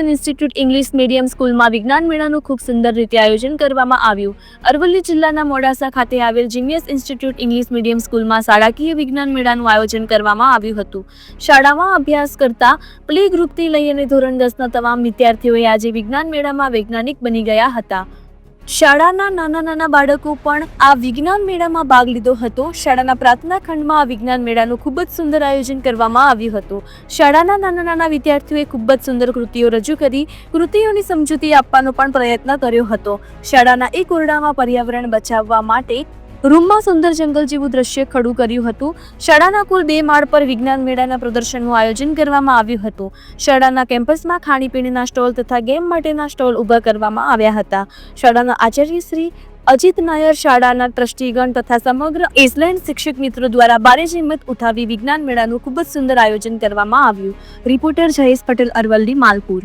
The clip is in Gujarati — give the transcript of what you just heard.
ઇન્સ્ટિટ્યૂટ ઇંગ્લિશ મીડિયમ સ્કૂલમાં વિજ્ઞાન મેળાનું ખૂબ સુંદર રીતે આયોજન કરવામાં આવ્યું. અરવલ્લી જિલ્લાના મોડાસા ખાતે આવેલ જીનિયસ ઇન્સ્ટિટ્યૂટ ઇંગ્લિશ મીડિયમ સ્કૂલમાં શાળાકીય વિજ્ઞાન મેળાનું આયોજન કરવામાં આવ્યું હતું. શાળામાં અભ્યાસ કરતા પ્લે ગ્રુપથી લઈ અને ધોરણ દસના તમામ વિદ્યાર્થીઓએ આજે વિજ્ઞાન મેળામાં વૈજ્ઞાનિક બની ગયા હતા. શાળાના નાના નાના બાળકો પણ આ વિજ્ઞાન મેળામાં ભાગ લીધો હતો. શાળાના પ્રાર્થના ખંડમાં આ વિજ્ઞાન મેળાનું ખૂબ જ સુંદર આયોજન કરવામાં આવ્યું હતું. શાળાના નાના નાના વિદ્યાર્થીઓએ ખૂબ જ સુંદર કૃતિઓ રજૂ કરી, કૃતિઓની સમજૂતી આપવાનો પણ પ્રયત્ન કર્યો હતો. શાળાના એક ઓરડામાં પર્યાવરણ બચાવવા માટે રૂમમાં સુંદર જંગલ જેવું દ્રશ્ય ખડું કર્યું હતું. શાળાના કુલ બે માળ પર વિજ્ઞાન મેળાના પ્રદર્શનનું આયોજન કરવામાં આવ્યું હતું. શાળાના કેમ્પસમાં ખાણીપીણીના સ્ટોલ તથા ગેમ માટેના સ્ટોલ ઊભા કરવામાં આવ્યા હતા. શાળાના આચાર્ય શ્રી અજીત નાયર શાળાના ટ્રસ્ટીગણ તથા સમગ્ર એસલેન્ડ શિક્ષક મિત્રો દ્વારા ભારે જહેમત ઉઠાવી વિજ્ઞાન મેળાનું ખૂબ જ સુંદર આયોજન કરવામાં આવ્યું. રિપોર્ટર જયેશ પટેલ, અરવલ્લી, માલપુર.